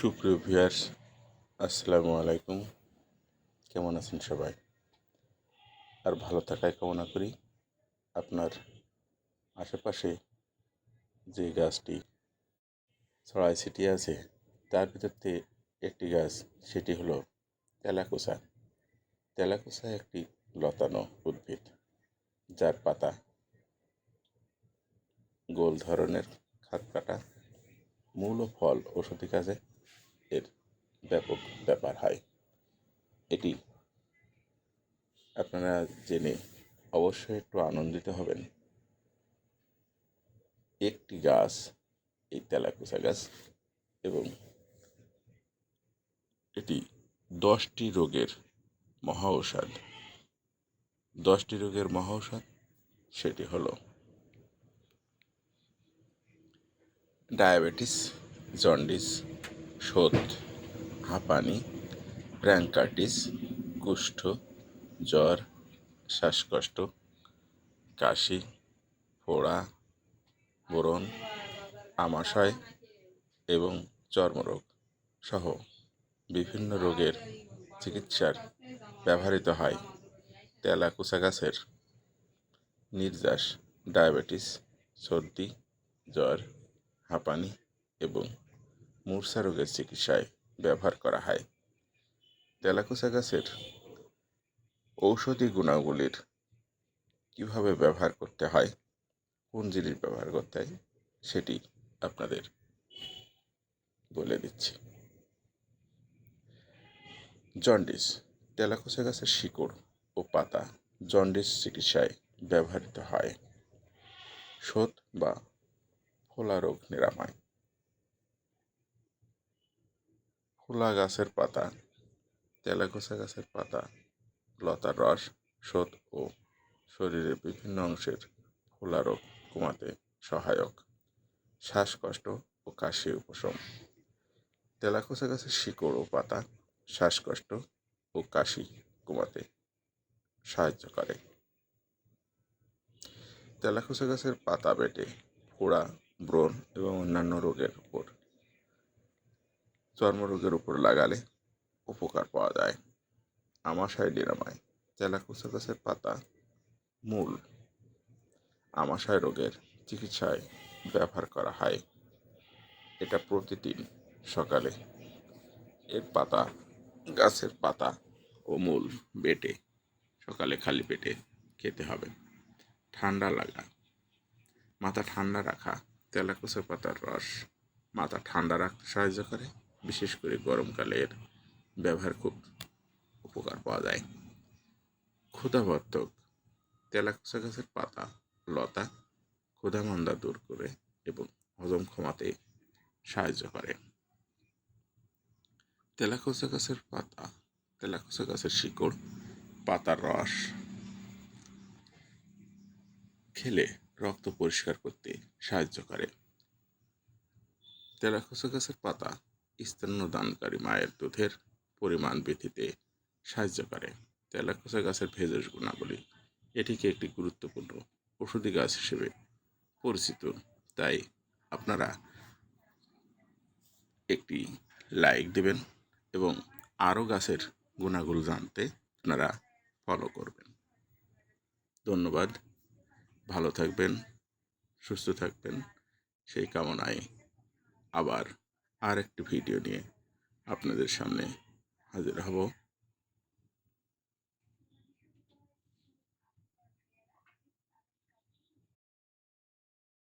সুপ্রিয় ভিউয়ার্স, আসসালামু আলাইকুম। কেমন আছেন সবাই? আর ভালো থাকায় কামনা করি। আপনার আশেপাশে যে গাছটি ছড়াই ছিটিয়ে আছে, তার ভিতর থেকে একটি গাছ, সেটি হলো তেলাকুচা তেলাকুচা একটি লতানো উদ্ভিদ, যার পাতা গোল ধরনের খাত কাটা, মূল ও ফল ওষুধি কাজে এর ব্যাপক ব্যাপার হয়। এটি আপনারা জেনে অবশ্যই একটু আনন্দিত হবেন। একটি গাছ, এই তেলাকুচা গাছ এবং এটি দশটি রোগের মহা দশটি রোগের মহা সেটি হলো ডায়াবেটিস, জন্ডিস শোথ হাঁপানি ব্র্যাঙ্কাইটিস কুষ্ঠ, জ্বর, শ্বাসকষ্ট, কাশি, ফোড়া বোরন আমাশয় এবং চর্মরোগ সহ বিভিন্ন রোগের চিকিৎসার ব্যবহৃত হয়। তেলাকুচা গাছের নির্যাস, ডায়াবেটিস, সর্দি, জ্বর, হাঁপানি এবং মূর্ছা রোগের চিকিৎসায় ব্যবহার করা হয়। তেলাকুচা গাছের ঔষধি গুণাবলীর কীভাবে ব্যবহার করতে হয়, কোন জিনিস ব্যবহার করতে হয়, সেটি আপনাদের বলে দিচ্ছি। জন্ডিস তেলাকুচা গাছের শিকড় ও পাতা জন্ডিস চিকিৎসায় ব্যবহৃত হয়। শোথ বা ফোলা রোগ নিরাময়। ফোলা গাছের পাতা তেলাকুচা গাছের পাতা লতার রস শোধ ও শরীরের বিভিন্ন অংশের ফোলা রোগ কমাতে সহায়ক। শ্বাসকষ্ট ও কাশি উপশম। তেলাকুচা গাছের শিকড় ও পাতা শ্বাসকষ্ট ও কাশি কমাতে সাহায্য করে। তেলাকুচা গাছের পাতা বেটে, ফোড়া, ব্রণ এবং অন্যান্য রোগের উপর চর্মরোগের উপর লাগালে উপকার পাওয়া যায়। আমাশয় নিরাময় তেলাকুচা গাছের পাতা, মূল। আমাশয় রোগের চিকিৎসায় ব্যবহার করা হয়। এটা প্রতিদিন সকালে। এর পাতা, গাছের পাতা ও মূল বেটে সকালে খালি পেটে খেতে হবে। ঠান্ডা লাগা। মাথা ঠান্ডা রাখা তেলাকুচা পাতার রস মাথা ঠান্ডা রাখতে সাহায্য করে। বিশেষ করে গরমকালে এর ব্যবহার খুব উপকার পাওয়া যায়। ক্ষুধাবর্ধক তেলাকুচা গাছের পাতা, লতা, ক্ষুধামন্দা দূর করে এবং হজম ক্ষমাতে সাহায্য করে। তেলাকুচা গাছের পাতা তেলাকুচা গাছের শিকড়, পাতার রস। খেলে রক্ত পরিষ্কার করতে সাহায্য করে। তেলাকুচা গাছের পাতা স্তন্যদানকারী মায়ের দুধের পরিমাণ বৃদ্ধিতে সাহায্য করে। তেলাকুচা গাছের ভেষজ গুণাবলী এটিকে একটি গুরুত্বপূর্ণ ওষুধি গাছ হিসেবে পরিচিত। তাই আপনারা একটি লাইক দেবেন এবং আরও গাছের গুণাগুণ জানতে আপনারা ফলো করবেন। ধন্যবাদ। ভালো থাকবেন, সুস্থ থাকবেন। সেই কামনায় আবার আর একটি ভিডিও নিয়ে আপনাদের সামনে হাজির হব।